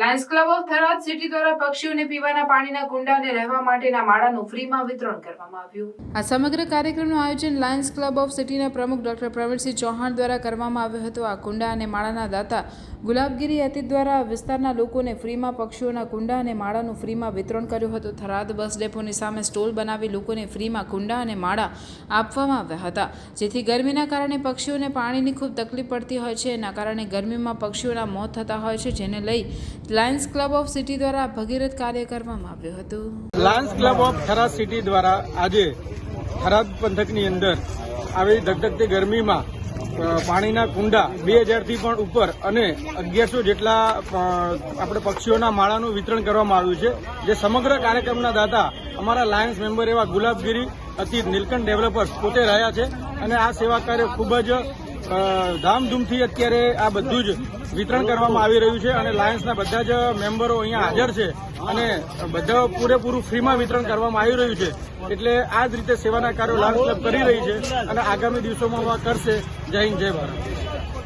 Lions club of Tharad city દ્વારા પક્ષીઓને પીવાના પાણીના કુંડા અને રહેવા માટેના માળાનું ફ્રીમાં વિતરણ કરવામાં આવ્યું. આ સમગ્ર કાર્યક્રમનું આયોજન લાયન્સ ક્લબ ઓફ સિટીના પ્રમુખ ડોક્ટર પ્રવીણસિંહ ચૌહાણ દ્વારા કરવામાં આવ્યું હતું. આ કુંડા અને માળાના દાતા ગુલાબગીરી અતીત દ્વારા વિસ્તારના લોકોને ફ્રીમાં પક્ષીઓના કુંડા અને માળાનું ફ્રીમાં વિતરણ કર્યું હતું. થરાદ બસ ડેપોની સામે સ્ટોલ બનાવી લોકોને ફ્રીમાં કુંડા અને માળા આપવામાં આવ્યા હતા. જેથી ગરમીના કારણે પક્ષીઓને પાણીની ખૂબ તકલીફ પડતી હોય છે. એના કારણે ગરમીમાં પક્ષીઓના મોત થતા હોય છે, જેને લઈ લાયન્સ ક્લબ ઓફ સિટી દ્વારા ભગીરથ કાર્ય કરવામાં આવ્યું હતું. Lions club of Tharad city દ્વારા આજે થરાદ પંથકની અંદર આવી ધગધગતી ગરમીમાં પાણીના કુંડા બે હજારથી પણ ઉપર અને અગિયારસો જેટલા આપણે પક્ષીઓના માળાનું વિતરણ કરવામાં આવ્યું છે. જે સમગ્ર કાર્યક્રમના દાતા અમારા લાયન્સ મેમ્બર એવા ગુલાબગીરી અતીત નીલકંઠ ડેવલપર્સ પોતે રહ્યા છે અને આ સેવા કાર્ય ખૂબ જ ધામધૂમથી અત્યારે આ બધું જ વિતરણ કરવામાં આવી રહ્યું છે અને લાયન્સના બધા જ મેમ્બરો અહીંયા હાજર છે અને બધા પૂરેપૂરું ફ્રીમાં વિતરણ કરવામાં આવી રહ્યું છે. એટલે આ જ રીતે સેવાના કાર્યો લાયન્સ ક્લબ કરી રહી છે અને આગામી દિવસોમાં કરશે. જય હિન્દ, જય ભારત.